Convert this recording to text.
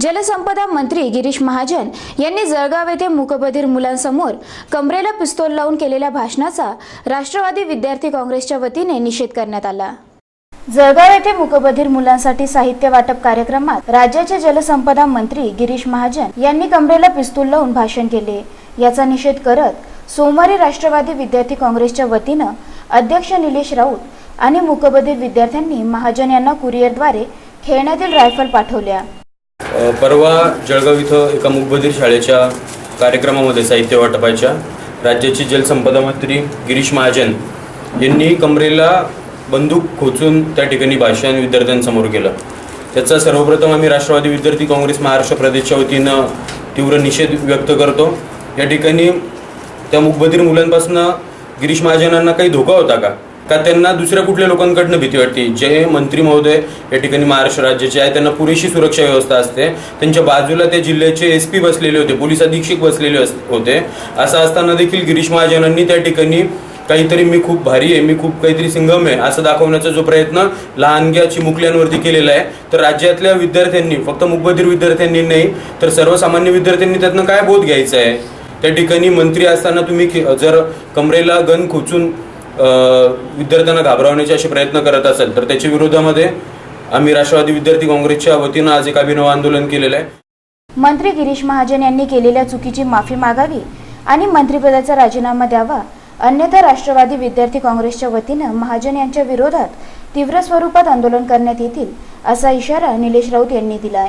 जलसंपदा मंत्री गिरीश महाजन यांनी जळगाव येथे मुकबधीर मुलांसमोर कमरेला पिस्तूल लावून केलेल्या भाषणाचा राष्ट्रवादी विद्यार्थी काँग्रेसच्या वतीने निषेध करण्यात आला. जळगाव येथे मुकबधीर मुलांसाठी साहित्य वाटप कार्यक्रमात राज्याचे जलसंपदा मंत्री गिरीश महाजन यांनी कमरेला पिस्तूल लावून भाषण केले. याचा निषेध करत सोमवारी राष्ट्रवादी विद्यार्थी काँग्रेसच्या वतीनं अध्यक्ष निलेश राऊत आणि मुकबधीर विद्यार्थ्यांनी महाजन यांना कुरिअरद्वारे खेळण्यातील रायफल पाठवल्या. परवा जळगाव इथं एका मुकबधीर शाळेच्या कार्यक्रमामध्ये साहित्य वाटपाच्या राज्याचे जलसंपदा मंत्री गिरीश महाजन यांनी कमरेला बंदूक खोचून त्या ठिकाणी भाषण विद्यार्थ्यांसमोर केलं. त्याचा सर्वप्रथम आम्ही राष्ट्रवादी विद्यार्थी काँग्रेस महाराष्ट्र प्रदेशच्या वतीनं तीव्र निषेध व्यक्त करतो. या ठिकाणी त्या मुकबधीर मुलांपासून गिरीश महाजनांना काही धोका होता का? का त्यांना दुसऱ्या कुठल्या लोकांकडनं भीती वाटते? जे मंत्री महोदय या ठिकाणी महाराष्ट्र राज्याचे आहे त्यांना पुरेशी सुरक्षा व्यवस्था असते. त्यांच्या बाजूला त्या जिल्ह्याचे एस पी बसलेले होते पोलीस अधीक्षक बसलेले अस- होते. असं असताना देखील गिरीश महाजनांनी त्या ठिकाणी काहीतरी मी खूप भारी आहे मी खूप काहीतरी सिंगम आहे असं दाखवण्याचा जो प्रयत्न लहानग्या चिमुकल्यांवरती केलेला आहे. तर राज्यातल्या विद्यार्थ्यांनी फक्त मुकबधीर विद्यार्थ्यांनी नाही तर सर्वसामान्य विद्यार्थ्यांनी त्यातनं काय बोध घ्यायचा आहे? त्या ठिकाणी मंत्री असताना तुम्ही जर कमरेला गन खोचून विद्यार्थ्यांना घाबरवण्याचे असे प्रयत्न करत असेल तर त्याच्या विरोधामध्ये आम्ही राष्ट्रवादी विद्यार्थी काँग्रेसच्या वतीनं आज एक अभिनव आंदोलन केलेलं आहे. मंत्री गिरीश महाजन यांनी केलेल्या चुकीची माफी मागावी आणि मंत्रिपदाचा राजीनामा द्यावा अन्यथा राष्ट्रवादी विद्यार्थी काँग्रेसच्या वतीनं महाजन यांच्या विरोधात तीव्र स्वरूपात आंदोलन करण्यात येतील असा इशारा निलेश राऊत यांनी दिला आहे